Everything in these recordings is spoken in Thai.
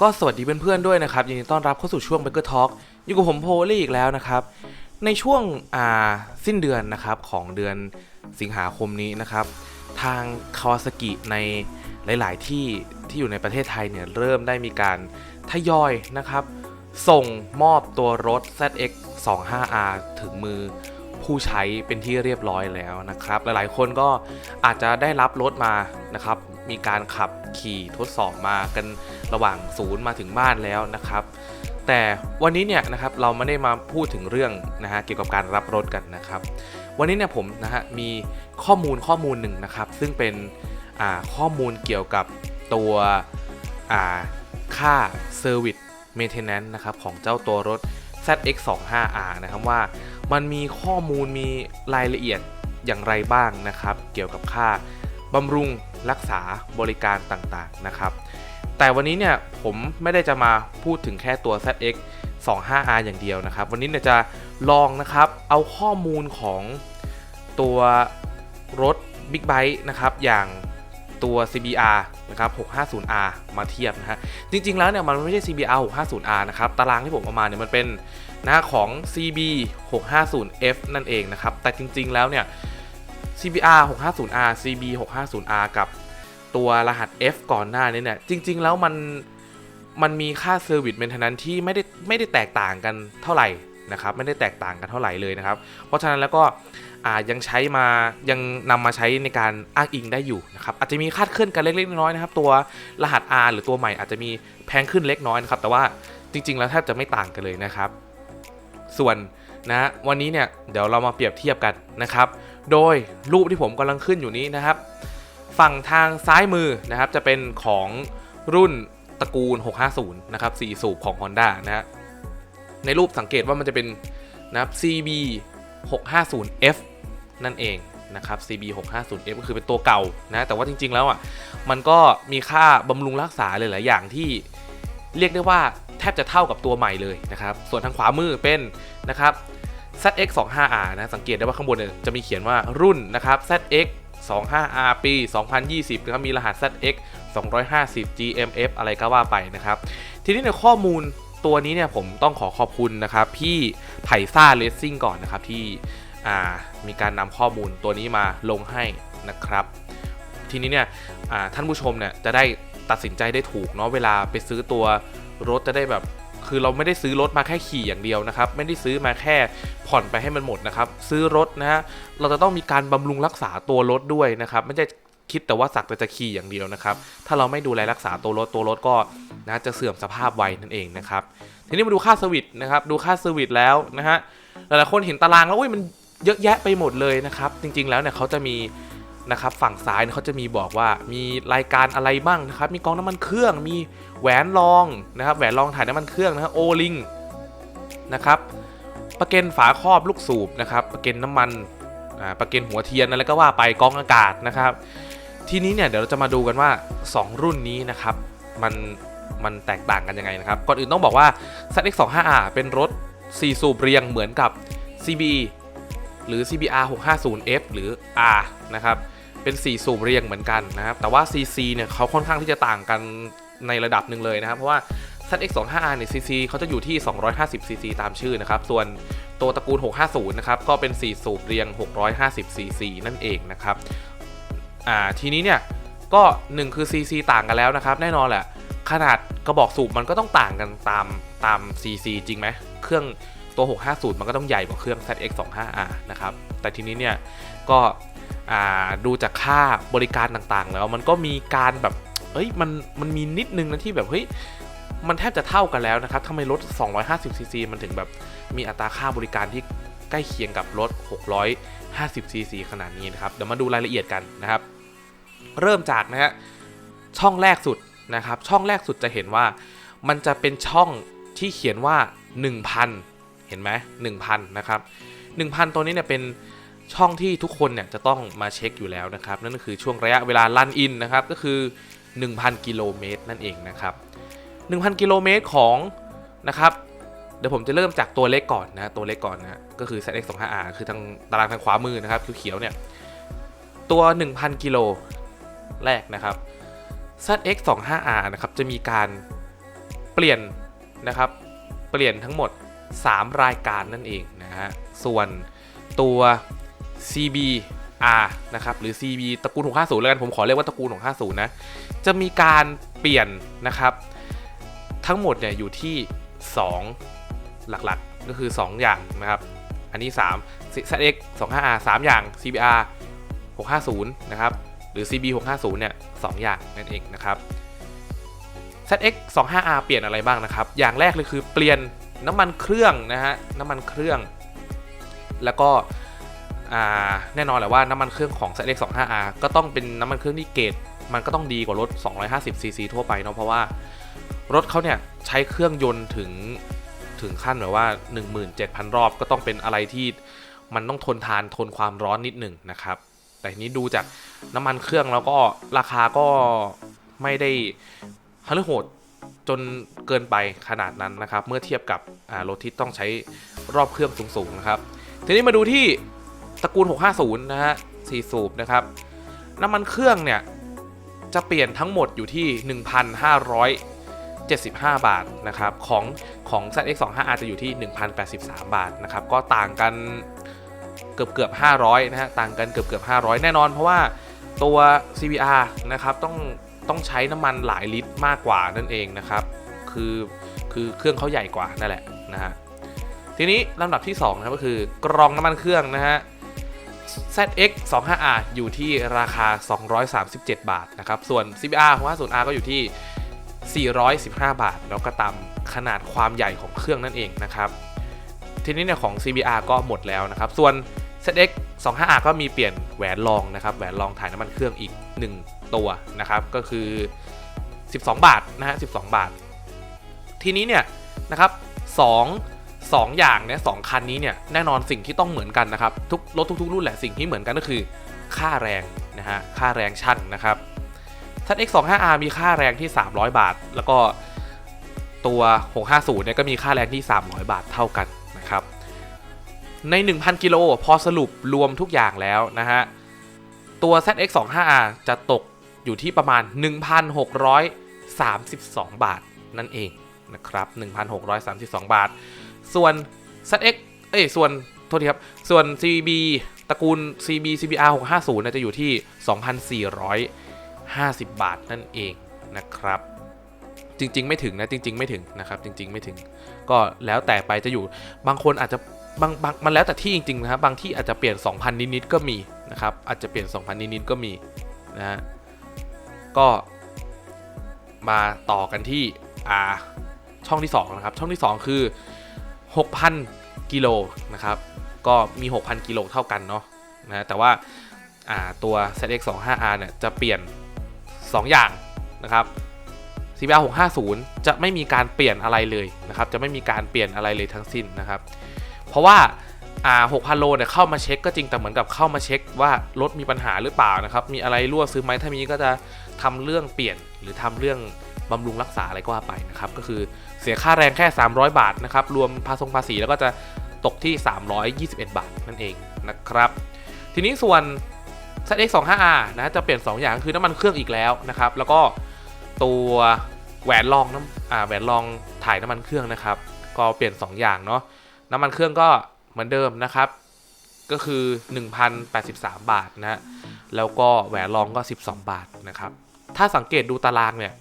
ก็สวัสดีเพื่อนๆด้วยนะครับยินดีต้อนรับเข้าสู่ช่วง b บ k e r Talk อยู่กับผมโพลี่อีกแล้วนะครับ ในช่วงอ่าสิ้นเดือนนะครับของเดือนสิงหาคมนี้นะครับ ทางคาวาซากิในหลาย ๆ ที่ที่อยู่ในประเทศไทยเนี่ยเริ่มได้มีการทยอยนะครับ ส่งมอบตัวรถ ZX 25R ถึงมือผู้ใช้เป็นที่เรียบร้อยแล้วนะครับ หลายๆ คนก็อาจจะได้รับรถมานะครับ มีการขับขี่ทดสอบมากันระหว่างศูนย์มาถึงบ้านแล้วนะครับ แต่วันนี้เนี่ยนะครับเราไม่ได้มาพูดถึงเรื่องนะฮะเกี่ยวกับการรับรถกันนะครับ วันนี้เนี่ยผมนะฮะมีข้อมูลข้อมูลหนึ่งนะครับ ซึ่งเป็นข้อมูลเกี่ยวกับตัวค่า Service Maintenance นะครับของเจ้าตัวรถ ZX25R นะครับว่ามันมีข้อมูลมีรายละเอียดอย่างไรบ้างนะครับ เกี่ยวกับค่า บำรุงรักษาบริการต่างๆนะครับ แต่วันนี้เนี่ยผมไม่ได้จะมาพูดถึงแค่ตัว ZX 25R อย่างเดียวนะครับ วันนี้เนี่ยจะลองนะครับเอาข้อมูลของตัวรถ Big b i t e นะครับอย่างตัว CBR นะครับ 650R มาเทียบนะฮะ จริง ๆ แล้วเนี่ยมันไม่ใช่ CBR 650R นะครับ ตารางที่ผมเอามาเนี่ยมันเป็นหนะของ CB 650F นั่นเองนะครับ แต่จริง ๆ แล้วเนี่ย CBR 650R CB 650R กับตัวรหัส F ก่อนหน้านี้เนี่ย จริง ๆ แล้วมันมันมีค่า Service Maintenance ที่ไม่ได้ไม่ได้แตกต่างกันเท่าไหร่นะครับ ไม่ได้แตกต่างกันเท่าไหร่เลยนะครับ เพราะฉะนั้นแล้วก็อ่ายังใช้มายังนำมาใช้ในการอ้างอิงได้อยู่นะครับ อาจจะมีคาดเคลื่อนกันเล็กๆน้อยๆนะครับ ตัวรหัส R หรือตัวใหม่อาจจะมีแพงขึ้นเล็กน้อยนะครับ แต่ว่าจริง ๆ แล้วแทบจะไม่ต่างกันเลยนะครับ ส่วนนะวันนี้เนี่ยเดี๋ยวเรามาเปรียบเทียบกันนะครับ โดยรูปที่ผมกำลังขึ้นอยู่นี้นะครับ ฝั่งทางซ้ายมือนะครับจะเป็นของรุ่นตระกูล 650 นะครับ 4 สูบของ Honda นะฮะในรูปสังเกตว่ามันจะเป็นนะครับ CB 650F นั่นเองนะครับ CB 650F ก็คือเป็นตัวเก่านะ แต่ว่าจริง ๆ แล้วอะ มันก็มีค่าบำรุงรักษาหลายๆอย่างที่เรียกได้ว่าแทบจะเท่ากับตัวใหม่เลยนะครับ ส่วนทางขวามือเป็นนะครับ ZX 25R นะสังเกตได้ว่าข้างบนเนี่ยจะมีเขียนว่ารุ่นนะครับ ZX 25R ปี 2020นะครับมีรหัส ZX 250 GMF อะไรก็ว่าไปนะครับ ทีนี้ในข้อมูลตัวนี้เนี่ยผมต้องขอขอบคุณนะครับพี่ไผ่ซ่าเลสซิ่งก่อนนะครับที่อ่ามีการนำข้อมูลตัวนี้มาลงให้นะครับ ทีนี้เนี่ยท่านผู้ชมเนี่ยจะได้ตัดสินใจได้ถูกเนาะเวลาไปซื้อตัวรถจะได้แบบ คือเราไม่ได้ซื้อรถมาแค่ขี่อย่างเดียวนะครับ ไม่ได้ซื้อมาแค่ผ่อนไปให้มันหมดนะครับ ซื้อรถนะฮะเราจะต้องมีการบำรุงรักษาตัวรถด้วยนะครับ ไม่ใช่คิดแต่ว่าสักแต่จะขี่อย่างเดียวนะครับ ถ้าเราไม่ดูแลรักษาตัวรถตัวรถก็นะจะเสื่อมสภาพไวนั่นเองนะครับ ทีนี้มาดูค่าสวิตนะครับ ดูค่าสวิตแล้วนะฮะ หลายๆคนเห็นตารางแล้วอุ้ยมันเยอะแยะไปหมดเลยนะครับ จริงๆแล้วเนี่ยเขาจะมี นะครับฝั่งซ้ายเขาจะมีบอกว่ามีรายการอะไรบ้างนะครับมีกองน้ำมันเครื่อง มีแหวนรองนะครับแหวนรองถ่ายน้ำมันเครื่องนะครับโอลิงนะครับประเก็นฝาครอบลูกสูบนะครับประเก็นน้ำมันอ่าประเก็นหัวเทียนอะไรก็ว่าไปกองอากาศนะครับ ทีนี้เนี่ยเดี๋ยวเราจะมาดูกันว่า 2 รุ่นนี้นะครับมันมันแตกต่างกันยังไงนะครับก่อนอื่นต้องบอกว่า ZX25R เป็นรถ 4 สูบเรียงเหมือนกับ CB หรือ CBR 650F หรือ R นะครับ เป็น 4 สูบเรียงเหมือนกันนะครับ แต่ว่า CC เนี่ยเขาค่อนข้างที่จะต่างกันในระดับหนึ่งเลยนะครับ เพราะว่า ZX25R เนี่ย CC เขาจะอยู่ที่ 250 CC ตามชื่อนะครับ ส่วนตัวตระกูล 650 นะครับ ก็เป็น 4 สูบเรียง 650 CC นั่นเองนะครับ อ่า ทีนี้เนี่ย ก็ 1 คือ CC ต่างกันแล้วนะครับ แน่นอนแหละ ขนาดกระบอกสูบมันก็ต้องต่างกันตามตาม CC จริงไหม เครื่องตัว 650 มันก็ต้องใหญ่กว่าเครื่อง ZX25R นะครับ แต่ทีนี้เนี่ย ก็ ดูจากค่าบริการต่างๆ แล้วมันก็มีการแบบเอ้ยมันมันมีนิดนึงนะที่แบบเฮ้ยมันแทบจะเท่ากันแล้วนะครับทำไมรถ 250 cc มันถึงแบบมีอัตราค่าบริการที่ใกล้เคียงกับรถ 650 cc ขนาดนี้นะครับ เดี๋ยวมาดูรายละเอียดกันนะครับ เริ่มจากนะฮะช่องแรกสุดนะครับ ช่องแรกสุดจะเห็นว่า มันจะเป็นช่องที่เขียนว่า 1,000 เห็นไหม1,000 นะครับ 1,000 ตัวนี้เนี่ยเป็น ช่องที่ทุกคนเนี่ยจะต้องมาเช็คอยู่แล้วนะครับ นั่นก็คือช่วงระยะเวลาลันอินนะครับก็คือ 1,000 กิโลเมตรนั่นเองนะครับ 1,000 กิโลเมตรของนะครับเดี๋ยวผมจะเริ่มจากตัวเล็กก่อนนะตัวเล็กก่อนนะก็คือ ZX25R คือทางตารางทางขวามือนะครับเขียวๆเนี่ยตัว 1,000 กิโลแรกนะครับ ZX25R นะครับจะมีการเปลี่ยนนะครับเปลี่ยนทั้งหมด 3 รายการนั่นเองนะฮะส่วนตัว CBR นะครับหรือ CB ตระกูล 650 แล้วกันผมขอเรียกว่าตระกูล 650 นะ จะมีการเปลี่ยนนะครับ ทั้งหมดเนี่ยอยู่ที่ 2 หลักๆ ก็คือ 2 อย่างนะครับ อันนี้ 3 ZX 25R 3 อย่าง CBR 650 นะครับ หรือ CB 650เนี่ย2อย่างนั่นเองนะครับ ZX 25R เปลี่ยนอะไรบ้างนะครับ อย่างแรกเลยคือเปลี่ยนน้ำมันเครื่องนะฮะ น้ำมันเครื่อง แล้วก็ แน่นอนแหละว่าน้ำมันเครื่องของ ZX 25R ก็ต้องเป็นน้ำมันเครื่องที่เกรดมันก็ต้องดีกว่ารถ 250 cc ทั่วไปเนาะเพราะว่ารถเขาเนี่ยใช้เครื่องยนต์ถึงถึงขั้นแบบว่า 17,000 รอบก็ต้องเป็นอะไรที่มันต้องทนทานทนความร้อนนิดหนึ่งนะครับ แต่นี้ดูจากน้ำมันเครื่องแล้วก็ราคาก็ไม่ได้ฮัลโหดจนเกินไปขนาดนั้นนะครับ เมื่อเทียบกับรถที่ต้องใช้รอบเครื่องสูงๆนะครับ ทีนี้มาดูที่ ตระกูล 650 นะฮะ4สูบนะครับ น้ำมันเครื่องเนี่ย จะเปลี่ยนทั้งหมดอยู่ที่ 1,575 บาทนะครับ ของของ ZX 25 R จะอยู่ที่ 1,083 บาทนะครับ ก็ต่างกันเกือบเกือบ500 นะฮะ ต่างกันเกือบเกือบ500 แน่นอนเพราะว่าตัว CBR นะครับ ต้องต้องใช้น้ำมันหลายลิตรมากกว่านั่นเองนะครับ คือคือเครื่องเขาใหญ่กว่านั่นแหละนะฮะ ทีนี้ลำดับที่2นะก็คือกรองน้ำมันเครื่องนะฮะ ZX 25R อยู่ที่ราคา 237 บาทนะครับ ส่วน CBR 650R ก็อยู่ที่ 415 บาท แล้วก็ตามขนาดความใหญ่ของเครื่องนั่นเองนะครับ ทีนี้เนี่ยของ CBR ก็หมดแล้วนะครับ ส่วน ZX 25R ก็มีเปลี่ยนแหวนรองนะครับ แหวนรองถ่ายน้ำมันเครื่องอีก 1 ตัวนะครับ ก็คือ 12 บาทนะฮะ 12 บาท ทีนี้เนี่ยนะครับ2 2ออย่างเนี่ยสคันนี้เนี่ยแน่นอนสิ่งที่ต้องเหมือนกันนะครับทุกรถทุกๆรุ่นแหละสิ่งที่เหมือนกันก็คือ ค่าแรงนะฮะค่าแรงช่างนะครับ ZX 25R มีค่าแรงที่ 300 บาท แล้วก็ตัว 650 เนี่ยก็มีค่าแรงที่ 300 บาทเท่ากันนะครับใน 1,000 กิโลพอสรุปรวมทุกอย่างแล้วนะฮะตัว ZX 25R จะตกอยู่ที่ประมาณ 1,632 บาทนั่นเองนะครับ 1,632 บาท ส่วน ZX เอ้ยส่วนโทษทีครับ ส่วน CB ตระกูล CB CBR 650เนี่ยจะอยู่ที่ 2,450 บาทนั่นเองนะครับ จริง ๆ ไม่ถึงนะจริง ๆ ไม่ถึงนะครับ จริง ๆ ไม่ถึง ก็แล้วแต่ไปจะอยู่บางคนอาจจะบางบางมันแล้วแต่ที่จริงๆนะครับบางที่อาจจะเปลี่ยน 2,000 นิดๆก็มีนะครับ อาจจะเปลี่ยน 2,000 นิดๆก็มีนะฮะก็มาต่อกันที่อ่าช่องที่ 2 นะครับ ช่องที่ 2 คือ 6,000 กิโลนะครับ ก็มี 6,000 กิโลเท่ากันเนาะนะแต่ว่าาตัว ZX 25R เนี่ยจะเปลี่ยน 2 อย่างนะครับ CBR 650 จะไม่มีการเปลี่ยนอะไรเลยนะครับ จะไม่มีการเปลี่ยนอะไรเลยทั้งสิ้นนะครับ เพราะว่าอ่า6,000 โลเนี่ยเข้ามาเช็คก็จริงแต่เหมือนกับเข้ามาเช็คว่ารถมีปัญหาหรือเปล่านะครับ มีอะไรรั่วซึมไหมถ้ามีก็จะทำเรื่องเปลี่ยนหรือทำเรื่องบำรุงรักษาอะไรก็ว่าไปนะครับ ก็คือ สียค่าแรงแค่ 300 บาทนะครับ รวมภาษงภาษีแล้วก็จะตกที่ 321 บาทนั่นเองนะครับ ทีนี้ส่วน ZX 25R นะจะเปลี่ยน 2 อย่างคือน้ำมันเครื่องอีกแล้วนะครับ แล้วก็ตัวแหวนรองน้ำอ่าแหวนรองถ่ายน้ำมันเครื่องนะครับ ก็เปลี่ยน 2 อย่างเนาะน้ำมันเครื่องก็เหมือนเดิมนะครับ ก็คือ 1,083 บาทนะฮะแล้วก็แหวนรองก็ 12 บาทนะครับ ถ้าสังเกตดูตารางเนี่ย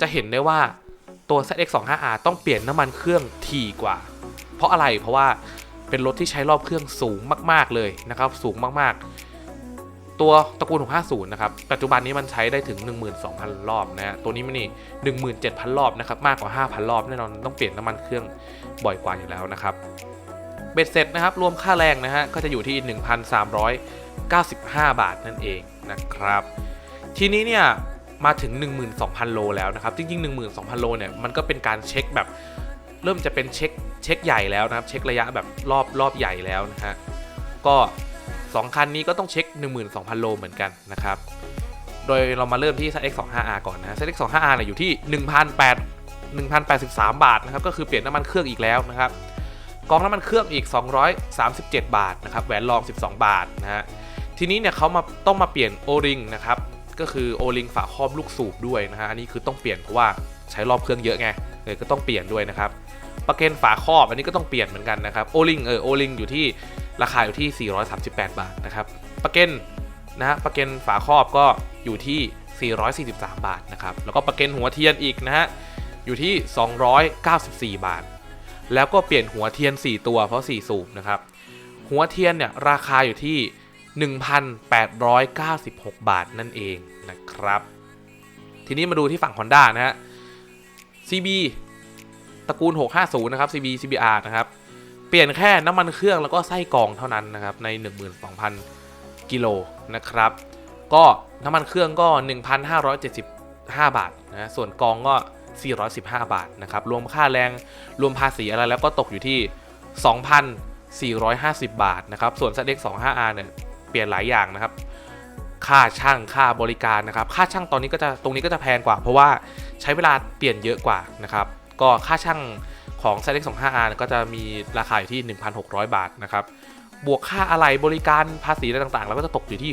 จะเห็นได้ว่า ตัว ZX 25R ต้องเปลี่ยนน้ำมันเครื่องถี่กว่า เพราะอะไรเพราะว่าเป็นรถที่ใช้รอบเครื่องสูงมาก ๆเลยนะครับ สูงมากๆ ตัวตระกูล 650 นะครับ ปัจจุบันนี้มันใช้ได้ถึง 12,000 รอบนะฮะตัวนี้มันนี่ 17,000 รอบนะครับ มากกว่า 5,000 รอบแน่นอนต้องเปลี่ยนน้ำมันเครื่องบ่อยกว่าอยู่แล้วนะครับเบ็ดเสร็จนะครับ รวมค่าแรงนะฮะก็จะอยู่ที่ 1,395 บาทนั่นเองนะครับ ทีนี้เนี่ย มาถึง 12,000 โลแล้วนะครับ จริง ๆ 12,000 โลเนี่ยมันก็เป็นการเช็คแบบเริ่มจะเป็นเช็คเช็คใหญ่แล้วนะครับ เช็คระยะแบบรอบรอบใหญ่แล้วนะฮะก็ 2 คันนี้ก็ต้องเช็ค 12,000 โลเหมือนกันนะครับ โดยเรามาเริ่มที่ ZX 25R ก่อนนะ ZX 25R เนี่ยอยู่ที่ 1,800 1,083 บาทนะครับก็คือเปลี่ยนน้ำมันเครื่องอีกแล้วนะครับกองน้ำมันเครื่องอีก 237 บาทนะครับแหวนรอง 12 บาทนะฮะทีนี้เนี่ยเขามาต้องมาเปลี่ยนโอริงนะครับ ก็คือโอลิงฝาครอบลูกสูบด้วยนะฮะอันนี้คือต้องเปลี่ยนเพราะว่าใช้รอบเครื่องเยอะไงเออก็ต้องเปลี่ยนด้วยนะครับประเกนฝาครอบอันนี้ก็ต้องเปลี่ยนเหมือนกันนะครับโอลิงเออโอลิงอยู่ที่ราคาอยู่ที่ 438 บาทนะครับประเกนนะฮะประเกนฝาครอบก็อยู่ที่ 443 บาทนะครับแล้วก็ประเกนหัวเทียนอีกนะฮะอยู่ที่ 294 บาท แล้วก็เปลี่ยนหัวเทียน 4 ตัวเพราะ 4 สูบนะครับหัวเทียนเนี่ยราคาอยู่ที่ 1,896 บาทนั่นเอง นะครับ ทีนี้มาดูที่ฝั่ง Honda นะฮะ CB ตระกูล 650 นะครับ CB CBR นะครับ เปลี่ยนแค่น้ำมันเครื่องแล้วก็ไส้กรองเท่านั้นนะครับ ใน 12,000 กิโลนะครับ ก็น้ำมันเครื่องก็ 1,575 บาทนะส่วนกรองก็ 415 บาทนะครับ รวมค่าแรงรวมภาษีอะไรแล้วก็ตกอยู่ที่ 2,450 บาทนะครับ ส่วน ZX 25R เนี่ยเปลี่ยนหลายอย่างนะครับ ค่าช่างค่าบริการนะครับ ค่าช่างตอนนี้ก็จะตรงนี้ก็จะแพงกว่า เพราะว่าใช้เวลาเปลี่ยนเยอะกว่านะครับ ก็ค่าช่างของ ZX 25R เนี่ยก็จะมีราคาอยู่ที่ 1,600 บาทนะครับ บวกค่าอะไรบริการภาษีอะไรต่างๆ แล้วก็จะตกอยู่ที่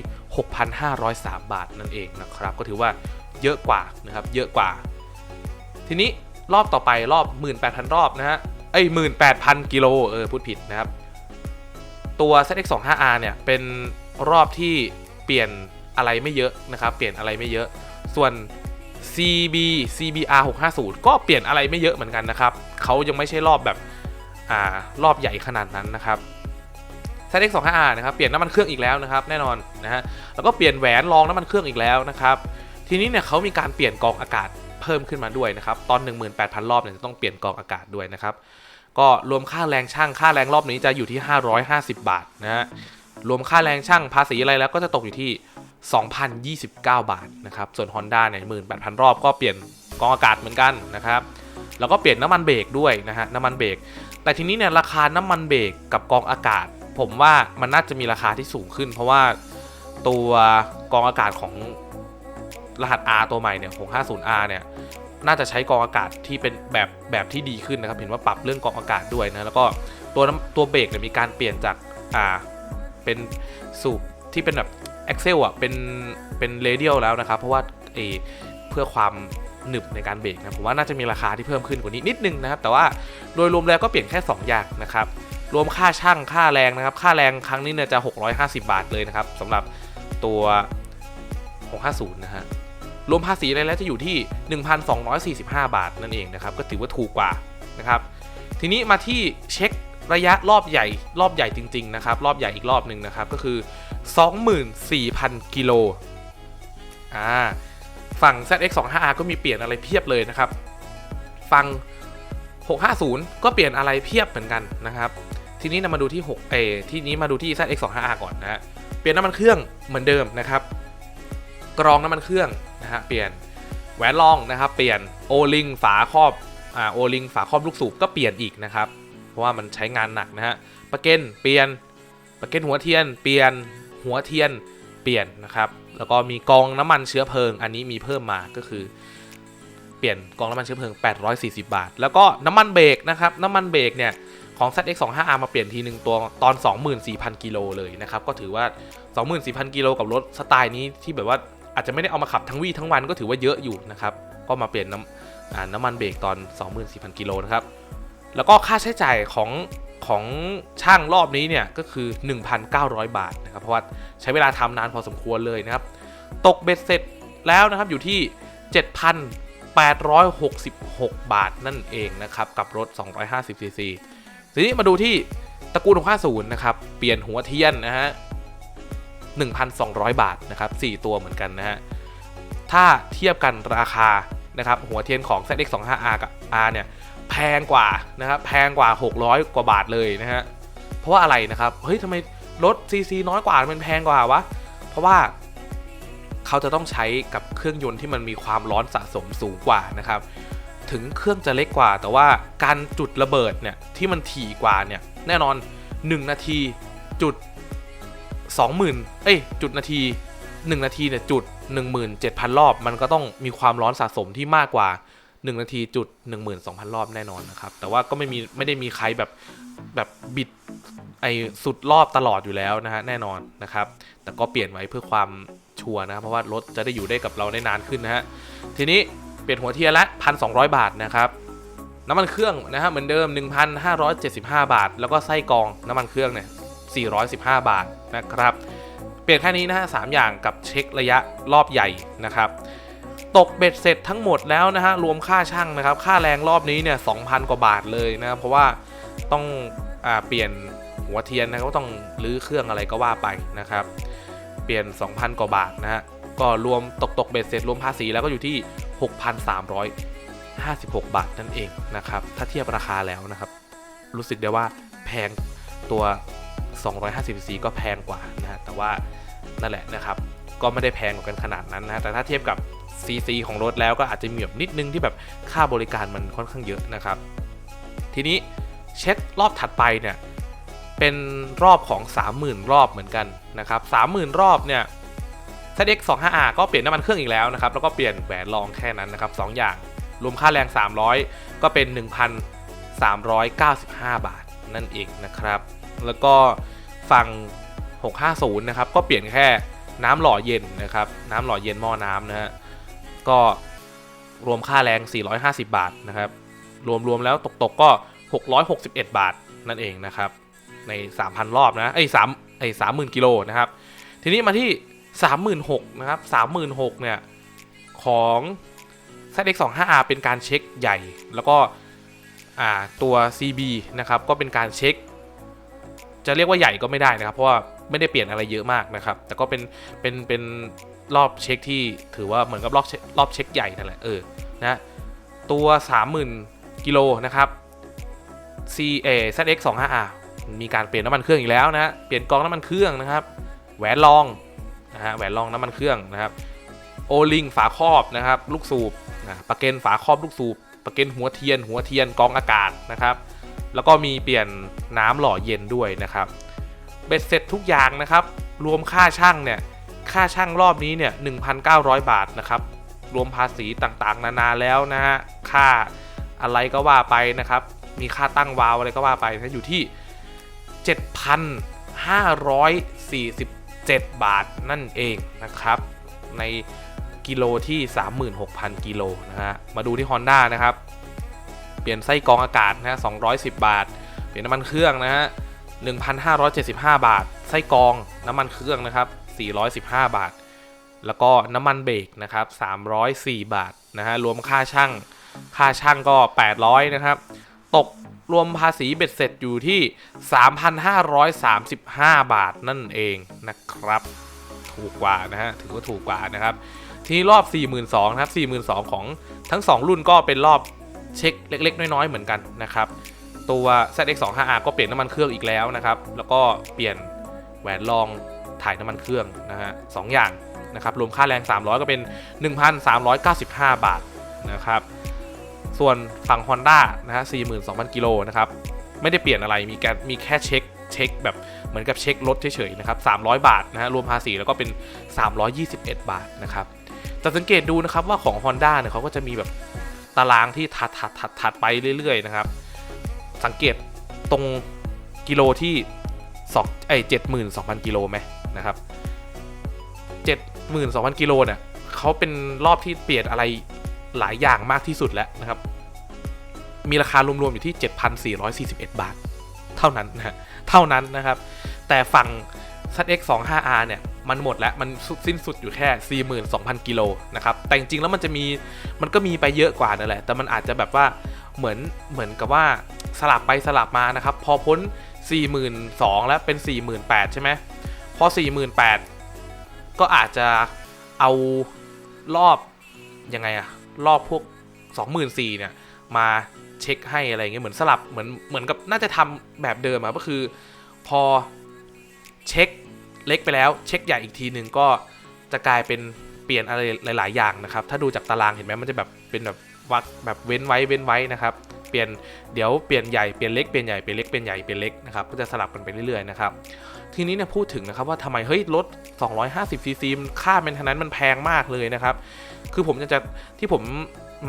6,503 บาทนั่นเองนะครับ ก็ถือว่าเยอะกว่านะครับ เยอะกว่า ทีนี้รอบต่อไปรอบ 18,000 รอบนะฮะ เอ้ย 18,000 กิโล เออ พูดผิดนะครับ ตัว ZX25R เนี่ย เป็นรอบที่เปลี่ยน อะไรไม่เยอะนะครับ เปลี่ยนอะไรไม่เยอะ ส่วน CB CBR 650 ก็เปลี่ยนอะไรไม่เยอะเหมือนกันนะครับ เขายังไม่ใช่รอบแบบอ่ารอบใหญ่ขนาดนั้นนะครับ ZX25R นะครับ เปลี่ยนน้ำมันเครื่องอีกแล้วนะครับ แน่นอนนะฮะ แล้วก็เปลี่ยนแหวนรองน้ำมันเครื่องอีกแล้วนะครับ ทีนี้เนี่ยเขามีการเปลี่ยนกองอากาศเพิ่มขึ้นมาด้วยนะครับ ตอน 18,000 รอบเนี่ยจะต้องเปลี่ยนกองอากาศด้วยนะครับ ก็รวมค่าแรงช่าง ค่าแรงรอบนี้จะอยู่ที่ 550 บาทนะฮะ รวมค่าแรงช่างภาษีอะไรแล้วก็จะตกอยู่ที่ 2,029 บาทนะครับ ส่วน Honda เนี่ย18,000 รอบก็เปลี่ยนกองอากาศเหมือนกันนะครับ แล้วก็เปลี่ยนน้ำมันเบรกด้วยนะฮะ น้ำมันเบรก แต่ทีนี้เนี่ยราคาน้ำมันเบรกกับกองอากาศ ผมว่ามันน่าจะมีราคาที่สูงขึ้น เพราะว่าตัวกองอากาศของรหัส R ตัวใหม่เนี่ย 650R เนี่ย น่าจะใช้กองอากาศที่เป็นแบบแบบที่ดีขึ้นนะครับ เห็นว่าปรับเรื่องกองอากาศด้วยนะ แล้วก็ตัวตัวเบรกเนี่ยมีการเปลี่ยนจาก อ่า เป็นสูบที่เป็นแบบ Excel อะเป็นเป็นเรเดียลแล้วนะครับ เพราะว่าเอเพื่อความหนึบในการเบรกนะผมว่าน่าจะมีราคาที่เพิ่มขึ้นกว่านี้นิดนึงนะครับ แต่ว่าโดยรวมแล้วก็เปลี่ยนแค่ 2 อย่างนะครับ รวมค่าช่างค่าแรงนะครับ ค่าแรงครั้งนี้เนี่ยจะ 650 บาทเลยนะครับสำหรับตัว 650 นะฮะรวมภาษีอะไรแล้วจะอยู่ที่ 1,245 บาทนั่นเองนะครับ ก็ถือว่าถูกกว่านะครับ ทีนี้มาที่เช็ค ระยะรอบใหญ่รอบใหญ่จริงๆนะครับรอบใหญ่อีกรอบหนึ่งนะครับก็คือ 24,000 กิโลอ่าฝั่ง ZX25R ก็มีเปลี่ยนอะไรเพียบเลยนะครับ ฝั่ง 650 ก็เปลี่ยนอะไรเพียบเหมือนกันนะครับ ทีนี้เรามาดูที่6เอที่นี้มาดูที่ ZX25R ก่อนนะฮะเปลี่ยนน้ำมันเครื่องเหมือนเดิมนะครับ กรองน้ำมันเครื่องนะฮะเปลี่ยนแหวนรองนะครับ เปลี่ยนโอลิงฝาครอบอ่าโอลิงฝาครอบลูกสูบก็เปลี่ยนอีกนะครับ ราะว่ามันใช้งานหนักนะฮะประเก็นเปลี่ยนประเก็นหัวเทียน เปลี่ยนหัวเทียนเปลี่ยนนะครับแล้วก็มีกองน้ำมันเชื้อเพลิง อันนี้มีเพิ่มมาก็คือ เปลี่ยนกองน้ำมันเชื้อเพลิง 840 บาท แล้วก็น้ำมันเบรกนะครับน้ำมันเบรกเนี่ยของ ZX25R มาเปลี่ยนทีหนึ่งตัวตอน 24,000 กิโลเลยนะครับ ก็ถือว่า 24,000 กิโลกับรถสไตล์นี้ที่แบบว่าอาจจะไม่ได้เอามาขับทั้งวี่ทั้งวันก็ถือว่าเยอะอยู่นะครับ ก็มาเปลี่ยนน้ำน้ำมันเบรกตอน 24,000 กิโลนะครับ แล้วก็ค่าใช้จ่ายของของช่างรอบนี้เนี่ยก็คือ 1,900 บาทนะครับ เพราะว่าใช้เวลาทำนานพอสมควรเลยนะครับ ตกเบ็ดเสร็จแล้วนะครับอยู่ที่ 7,866 บาทนั่นเองนะครับ กับรถ 250ซีซีทีนี้มาดูที่ตระกูล650 นะครับ เปลี่ยนหัวเทียนนะฮะ 1,200 บาทนะครับ 4 ตัวเหมือนกันนะฮะ ถ้าเทียบกันราคานะครับหัวเทียนของ ZX25R กับ R เนี่ย แพงกว่านะครับแพงกว่า 600 กว่าบาทเลยนะฮะเพราะว่าอะไรนะครับเฮ้ยทำไมรถ CC น้อยกว่ามันแพงกว่าวะเพราะว่าเขาจะต้องใช้กับเครื่องยนต์ที่มันมีความร้อนสะสมสูงกว่านะครับ ถึงเครื่องจะเล็กกว่า แต่ว่าการจุดระเบิดเนี่ยที่มันถี่กว่าเนี่ยแน่นอน 1 นาทีจุด20,000เอ้ยจุดนาที 1 นาทีเนี่ยจุด 17,000 รอบ มันก็ต้องมีความร้อนสะสมที่มากกว่า 1 นาทีจุด 12,000 รอบแน่นอนนะครับ แต่ว่าก็ไม่มีไม่ได้มีใครแบบแบบบิดไอสุดรอบตลอดอยู่แล้วนะฮะแน่นอนนะครับ แต่ก็เปลี่ยนไว้เพื่อความชัวร์นะครับเพราะว่ารถจะได้อยู่ได้กับเราได้นานขึ้นนะฮะทีนี้เปลี่ยนหัวเทียนละ 1,200 บาทนะครับน้ำมันเครื่องนะฮะเหมือนเดิม 1,575 บาท แล้วก็ไส้กรองน้ำมันเครื่องเนี่ย415 บาทนะครับ เปลี่ยนแค่นี้นะฮะสามอย่างกับเช็คระยะรอบใหญ่นะครับ ตกเบ็ดเสร็จทั้งหมดแล้วนะฮะรวมค่าช่างนะครับ ค่าแรงรอบนี้เนี่ย2,000กว่าบาทเลยนะครับเพราะว่าต้องอเปลี่ยนหัวเทียนนะก็ต้องรื้อเครื่องอะไรก็ว่าไปนะครับ เปลี่ยน 2,000 กว่าบาทนะฮะก็รวมตกตกเบ็ดเสร็จรวมภาษีแล้วก็อยู่ที่ 6,356 บาทนั่นเองนะครับ ถ้าเทียบราคาแล้วนะครับ รู้สึกได้ว่าแพงตัว 250 cc ก็แพงกว่านะฮะแต่ว่านั่นแหละนะครับ ก็ไม่ได้แพงกว่ากันขนาดนั้นนะแต่ถ้าเทียบกับ CC ของรถแล้วก็อาจจะมีแบบนิดนึงที่แบบค่าบริการมันค่อนข้างเยอะนะครับ ทีนี้เช็ครอบถัดไปเนี่ยเป็นรอบของ 30,000 รอบเหมือนกันนะครับ30,000 รอบเนี่ย ZX 25R ก็เปลี่ยนน้ำมันเครื่องอีกแล้วนะครับ แล้วก็เปลี่ยนแหวนรองแค่นั้นนะครับ 2 อย่าง รวมค่าแรง 300 ก็เป็น 1,395 บาทนั่นเองนะครับ แล้วก็ฝั่ง 650 นะครับ ก็เปลี่ยนแค่น้ำหล่อเย็นนะครับ น้ำหล่อเย็นหม้อน้ำนะฮะ ก็รวมค่าแรง 450 บาทนะครับ รวมๆแล้วตกๆก็ 661 บาทนั่นเองนะครับ ใน 3,000 รอบนะไอ้สามไอ้30,000กิโลนะครับ ทีนี้มาที่ 36,000นะครับ36,000เนี่ย ของ ZX 2 5 R เป็นการเช็คใหญ่ แล้วก็อ่าตัว CB นะครับ ก็เป็นการเช็ค จะเรียกว่าใหญ่ก็ไม่ได้นะครับ เพราะว่า ไม่ได้เปลี่ยนอะไรเยอะมากนะครับ แต่ก็เป็นเป็นเป็นรอบเช็คที่ถือว่าเหมือนกับรอบรอบเช็คใหญ่นั่นแหละเออนะตัว 30,000กิโลนะครับ C A ZX 2 5 R มีการเปลี่ยนน้ำมันเครื่องอีกแล้วนะฮะเปลี่ยนกรองน้ำมันเครื่องนะครับ แหวนรองนะฮะแหวนรองน้ำมันเครื่องนะครับโอลิงฝาครอบนะครับลูกสูบนะประเก็นฝาครอบลูกสูบประเก็นหัวเทียน หัวเทียนกรองอากาศนะครับ แล้วก็มีเปลี่ยนน้ำหล่อเย็นด้วยนะครับ เบ็ดเสร็จทุกอย่างนะครับ รวมค่าช่างเนี่ย ค่าช่างรอบนี้เนี่ย 1,900 บาทนะครับ รวมภาษีต่างๆ นานาแล้วนะฮะ ค่าอะไรก็ว่าไปนะครับ มีค่าตั้งวาล์วอะไรก็ว่าไปนะอยู่ที่ 7,547 บาทนั่นเองนะครับ ในกิโลที่ 36,000 กิโลนะฮะ มาดูที่ Honda นะครับ เปลี่ยนไส้กรองอากาศนะฮะ210 บาท เปลี่ยนน้ำมันเครื่องนะฮะ 1,575 บาท ไส้กรองน้ำมันเครื่องนะครับ 415 บาท แล้วก็น้ำมันเบรกนะครับ 304 บาทนะฮะรวมค่าช่าง ค่าช่างก็ 800 นะครับ ตกรวมภาษีเบ็ดเสร็จอยู่ที่ 3,535 บาทนั่นเองนะครับ ถูกกว่านะฮะถือว่าถูกกว่านะครับ ทีนี้รอบ 42,000นะครับ42,000 ของทั้ง 2 รุ่นก็เป็นรอบเช็คเล็ก ๆ น้อย ๆ เหมือนกันนะครับ ตัว ZX 2 5 R ก็เปลี่ยนน้ำมันเครื่องอีกแล้วนะครับ แล้วก็เปลี่ยนแหวนรองถ่ายน้ำมันเครื่องนะฮะสองอย่างนะครับ รวมค่าแรง 300 ก็เป็น 1,395 บาทนะครับ ส่วนฝั่ง Honda นะฮะ42,000 กิโลนะครับ ไม่ได้เปลี่ยนอะไร มีแค่มีแค่เช็คเช็คแบบเหมือนกับเช็ครถเฉยๆนะครับ 300 บาทนะฮะ รวมภาษีแล้วก็เป็น 321 บาทนะครับจะสังเกตดูนะครับว่าของ Honda เนี่ยเขาก็จะมีแบบตารางที่ถัดถัดถัดถัดไปเรื่อยๆนะครับ สังเกตตรงกิโลที่สองไอเจ็ดหมื่นสองพันกิโลไหมนะครับเจ็ดหมื่นสองพันกิโลเนี่ยเขาเป็นรอบที่เปลี่ยนอะไรหลายอย่างมากที่สุดแล้วนะครับ มีราคารวมๆอยู่ที่ 7,441 บาท เท่านั้นนะเท่านั้นนะครับ แต่ฝั่ง ZX 2 5 R เนี่ย มันหมดแล้ว มันสิ้นสุดอยู่แค่ 42,000 กิโลนะครับ แต่จริงๆแล้วมันจะมี มันก็มีไปเยอะกว่านั่นแหละ แต่มันอาจจะแบบว่า เหมือน เหมือนกับว่าสลับไปสลับมานะครับ พอพ้น 42,000 แล้วเป็น 48,000 ใช่ไหมพอ 48,000 ก็อาจจะเอารอบ ยังไงอะรอบพวก 24,000 เนี่ย มาเช็คให้อะไรเงี้ยเหมือนสลับเหมือนเหมือนกับน่าจะทำแบบเดิมอะก็คือ พอเช็คเล็กไปแล้วเช็คใหญ่อีกทีหนึ่งก็จะกลายเป็นเปลี่ยนอะไรหลาย ๆ อย่างนะครับ ถ้าดูจากตารางเห็นไหมมันจะแบบเป็นแบบ วัดแบบเว้นไว้เว้นไว้นะครับ เปลี่ยนเดี๋ยวเปลี่ยนใหญ่เปลี่ยนเล็กเปลี่ยนใหญ่เปลี่ยนเล็กเปลี่ยนใหญ่เปลี่ยนเล็กนะครับก็จะสลับกันไปเรื่อยๆนะครับทีนี้เนี่ยพูดถึงนะครับว่าทำไมเฮ้ยรถ250ซีซีค่าเมนเทนนั้นมันแพงมากเลยนะครับ คือผมจะที่ผม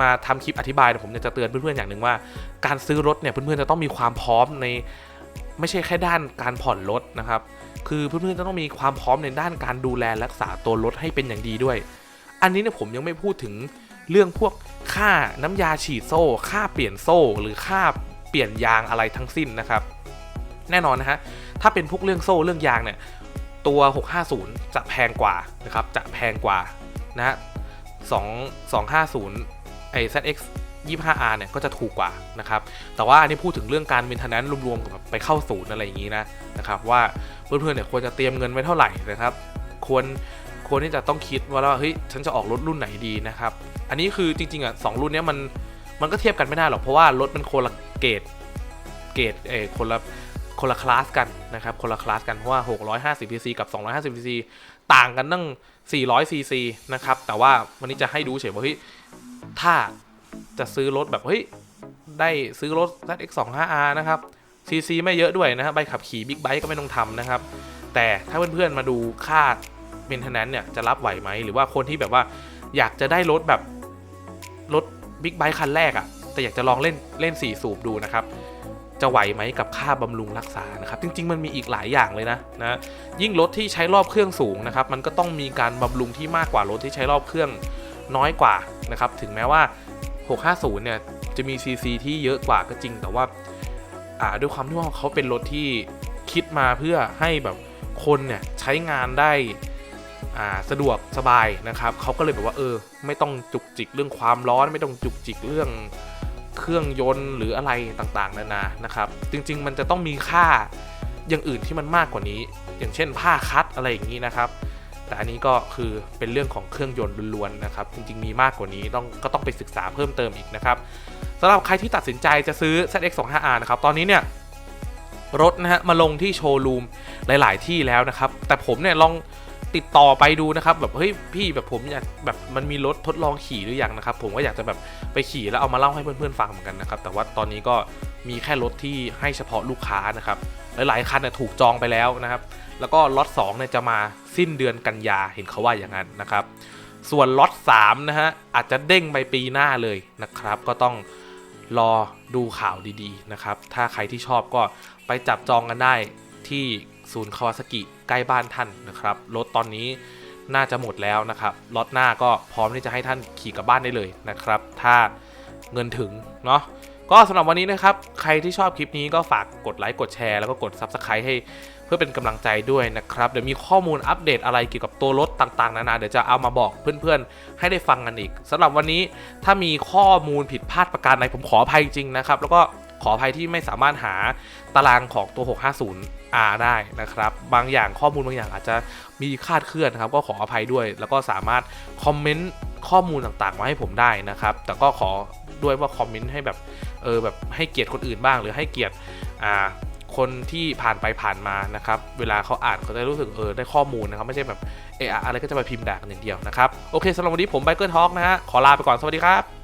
มาทำคลิปอธิบายเนี่ยผมจะเตือนเพื่อนๆอย่างหนึ่งว่า การซื้อรถเนี่ยเพื่อนๆจะต้องมีความพร้อมในไม่ใช่แค่ด้านการผ่อนรถนะครับ คือเพื่อนๆจะต้องมีความพร้อมในด้านการดูแลรักษาตัวรถให้เป็นอย่างดีด้วย อันนี้เนี่ยผมยังไม่พูดถึง เรื่องพวกค่าน้ำยาฉีดโซ่ ค่าเปลี่ยนโซ่ หรือค่าเปลี่ยนยางอะไรทั้งสิ้นนะครับ แน่นอนนะฮะ ถ้าเป็นพวกเรื่องโซ่เรื่องยางเนี่ย ตัว 650 จะแพงกว่านะครับ จะแพงกว่านะฮะ2 250ไอ้ ZX 25R เนี่ยก็จะถูกกว่านะครับ แต่ว่าอันนี้พูดถึงเรื่องการเมนเทนแนนซ์รวมๆกับไปเข้าศูนย์อะไรอย่างนี้นะนะครับว่าเพื่อนๆเนี่ยควรจะเตรียมเงินไว้เท่าไหร่นะครับ ควรควรที่จะต้องคิดว่าเฮ้ยฉันจะออกรถรุ่นไหนดีนะครับ อันนี้คือจริงๆอะสองรุ่นเนี้ยมันมันก็เทียบกันไม่ได้หรอกเพราะว่ารถมันคนละเกรดเกรดเออคนละคนละคลาสกันนะครับคนละคลาสกันเพราะว่า 650 cc กับ 250 cc ต่างกันตั้ง 400 cc นะครับแต่ว่าวันนี้จะให้ดูเฉยว่าเฮ้ยถ้าจะซื้อรถแบบเฮ้ยได้ซื้อรถ ZX25R นะครับ cc ไม่เยอะด้วยนะครับใบขับขี่บิ๊กไบค์ก็ไม่ต้องทำนะครับ แต่ถ้าเพื่อนๆมาดูค่าเมนเทนแนนเนี่ยจะรับไหวไหม หรือว่าคนที่แบบว่าอยากจะได้รถแบบ รถบิ๊กไบค์คันแรกอะ่ะ แต่อยากจะลองเล่นเล่น 4 สูบดูนะครับ จะไหวไหมกับค่าบำรุงรักษานะครับ จริง ๆ มันมีอีกหลายอย่างเลยนะนะ ยิ่งรถที่ใช้รอบเครื่องสูงนะครับ มันก็ต้องมีการบำรุงที่มากกว่ารถที่ใช้รอบเครื่องน้อยกว่านะครับ ถึงแม้ว่า 650 เนี่ยจะมี CC ที่เยอะกว่าก็จริง แต่ว่าอ่าด้วยความที่ว่าเขาเป็นรถที่คิดมาเพื่อให้แบบคนเนี่ยใช้งานได้ สะดวกสบายนะครับเขาก็เลยแบบว่าเออ ไม่ต้องจุกจิกเรื่องความร้อน ไม่ต้องจุกจิกเรื่องเครื่องยนต์หรืออะไรต่างๆนานานะครับ จริง ๆ มันจะต้องมีค่าอย่างอื่นที่มันมากกว่านี้ อย่างเช่นผ้าคัดอะไรอย่างนี้นะครับ แต่อันนี้ก็คือเป็นเรื่องของเครื่องยนต์ล้วนๆนะครับ จริง ๆ มีมากกว่านี้ต้องก็ต้องไปศึกษาเพิ่มเติมอีกนะครับสำหรับใครที่ตัดสินใจจะซื้อ ZX25R นะครับ ตอนนี้เนี่ยรถนะฮะมาลงที่โชว์รูมหลาย ๆ ที่แล้วนะครับ แต่ผมเนี่ยลอง ติดต่อไปดูนะครับแบบเฮ้ยพี่แบบผมอยากแบบมันมีรถทดลองขี่หรือยังนะครับผมก็อยากจะแบบไปขี่แล้วเอามาเล่าให้เพื่อนๆฟังเหมือนกันนะครับแต่ว่าตอนนี้ก็มีแค่รถที่ให้เฉพาะลูกค้านะครับหลายๆคันน่ยถูกจองไปแล้วนะครับแล้วก็ล็อต2เนี่ยจะมาสิ้นเดือนกันยาเห็นเขาว่าอย่างนั้นนะครับส่วนล็อต3นะฮะอาจจะเด้งไปปีหน้าเลยนะครับ ก็ต้องรอดูข่าวดีๆนะครับถ้าใครที่ชอบก็ไปจับจองกันได้ที่ ศูนย์คาวาซากิใกล้บ้านท่านนะครับ รถตอนนี้น่าจะหมดแล้วนะครับล็อตหน้าก็พร้อมที่จะให้ท่านขี่กลับบ้านได้เลยนะครับ ถ้าเงินถึงเนาะก็สำหรับวันนี้นะครับ ใครที่ชอบคลิปนี้ก็ฝากกดไลค์กดแชร์แล้วก็กด Subscribe ให้เพื่อเป็นกำลังใจด้วยนะครับ เดี๋ยวมีข้อมูลอัปเดตอะไรเกี่ยวกับตัวรถต่างๆ นานาเดี๋ยวจะเอามาบอกเพื่อนๆ ให้ได้ฟังกันอีกสำหรับวันนี้ถ้ามีข้อมูลผิดพลาดประการใดผมขออภัยจริงนะครับ แล้วก็ขออภัยที่ไม่สามารถหาตารางของตัว R ได้นะครับ บางอย่างข้อมูลบางอย่างอาจจะมีคาดเคลื่อนนะครับ ก็ขออภัยด้วย แล้วก็สามารถคอมเมนต์ข้อมูลต่างๆ มาให้ผมได้นะครับ แต่ก็ขอด้วยว่าคอมเมนต์ให้แบบเออแบบให้เกียรติคนอื่นบ้าง หรือให้เกียรติอ่าคนที่ผ่านไปผ่านมานะครับ เวลาเขาอ่านเขาจะรู้สึกเออได้ข้อมูลนะครับ ไม่ใช่แบบเอออะไรก็จะมาพิมพ์ด่ากันอย่างเดียวนะครับ โอเคสำหรับวันนี้ผมไบเกอร์ทอล์กนะฮะขอลาไปก่อนสวัสดีครับ